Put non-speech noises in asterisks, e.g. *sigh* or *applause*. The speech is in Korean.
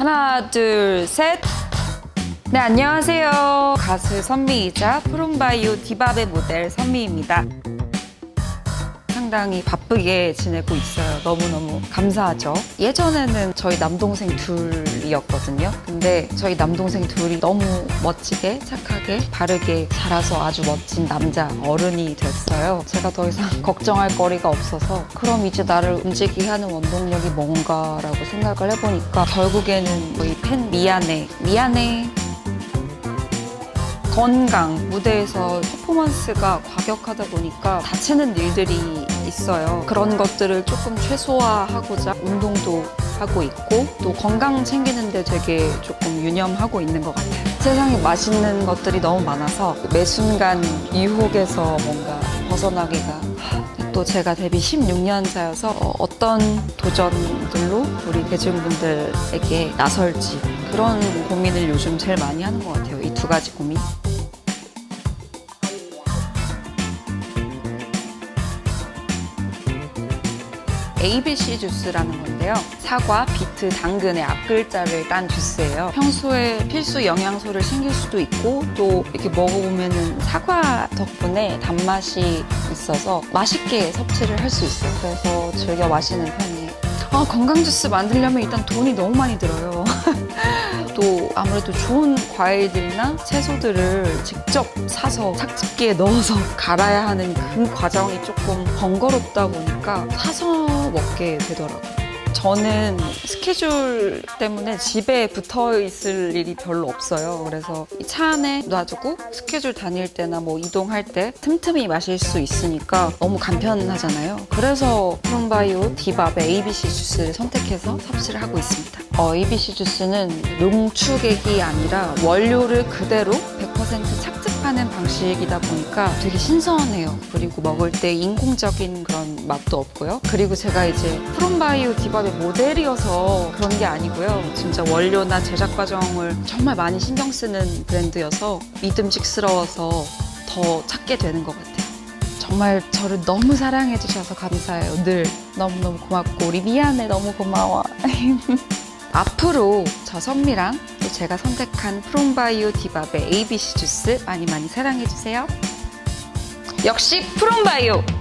하나, 둘, 셋. 네, 안녕하세요. 가수 선미이자 프롬바이오 디바베 모델 선미입니다. 상당히 바쁘게 지내고 있어요. 너무너무 감사하죠. 예전에는 저희 남동생 둘이었거든요. 근데 저희 남동생 둘이 너무 멋지게, 착하게, 바르게 자라서 아주 멋진 남자 어른이 됐어요. 제가 더 이상 *laughs* 걱정할 거리가 없어서 그럼 이제 나를 움직이게 하는 원동력이 뭔가라고 생각을 해보니까 결국에는 저희 팬 미안해, 미안해, 건강, 무대에서 퍼포먼스가 과격하다 보니까 다치는 일들이 있어요. 그런 것들을 조금 최소화하고자 운동도 하고 있고 또 건강 챙기는데 되게 조금 유념하고 있는 것 같아요. 세상에 맛있는 것들이 너무 많아서 매 순간 유혹에서 뭔가 벗어나기가 또 제가 데뷔 16년 차여서 어떤 도전들로 우리 대중분들에게 나설지 그런 고민을 요즘 제일 많이 하는 것 같아요. 이 두 가지 고민. ABC 주스라는 건데요. 사과, 비트, 당근의 앞글자를 딴 주스예요. 평소에 필수 영양소를 챙길 수도 있고 또 이렇게 먹어보면은 사과 덕분에 단맛이 있어서 맛있게 섭취를 할 수 있어요. 그래서 즐겨 마시는 편이에요. 아, 건강 주스 만들려면 일단 돈이 너무 많이 들어요. *laughs* 또 아무래도 좋은 과일들이나 채소들을 직접 사서 삭집기에 넣어서 *laughs* 갈아야 하는 그 과정이 조금 번거롭다 보니까 사서 먹게 되더라고요. 저는 스케줄 때문에 집에 붙어 있을 일이 별로 없어요. 그래서 이차 안에 놔두고 스케줄 다닐 때나 뭐 이동할 때 틈틈이 마실 수 있으니까 너무 간편하잖아요. 그래서 프롬바이오 디밥의 ABC 주스를 선택해서 섭취를 하고 있습니다. 어, ABC 주스는 농축액이 아니라 원료를 그대로 100% 착즙하는 방식이다 보니까 되게 신선해요. 그리고 먹을 때 인공적인 그런 맛도 없고요. 그리고 제가 이제 프롬바이오 디밥의 모델이어서 그런 게 아니고요. 진짜 원료나 제작 과정을 정말 많이 신경 쓰는 브랜드여서 믿음직스러워서 더 찾게 되는 것 같아요. 정말 저를 너무 사랑해 주셔서 감사해요. 늘 너무너무 고맙고 우리 미안해 너무 고마워. *laughs* 앞으로 저 선미랑 또 제가 선택한 프롬바이오 디밥의 ABC 주스 많이 많이 사랑해 주세요. 역시 프롬바이오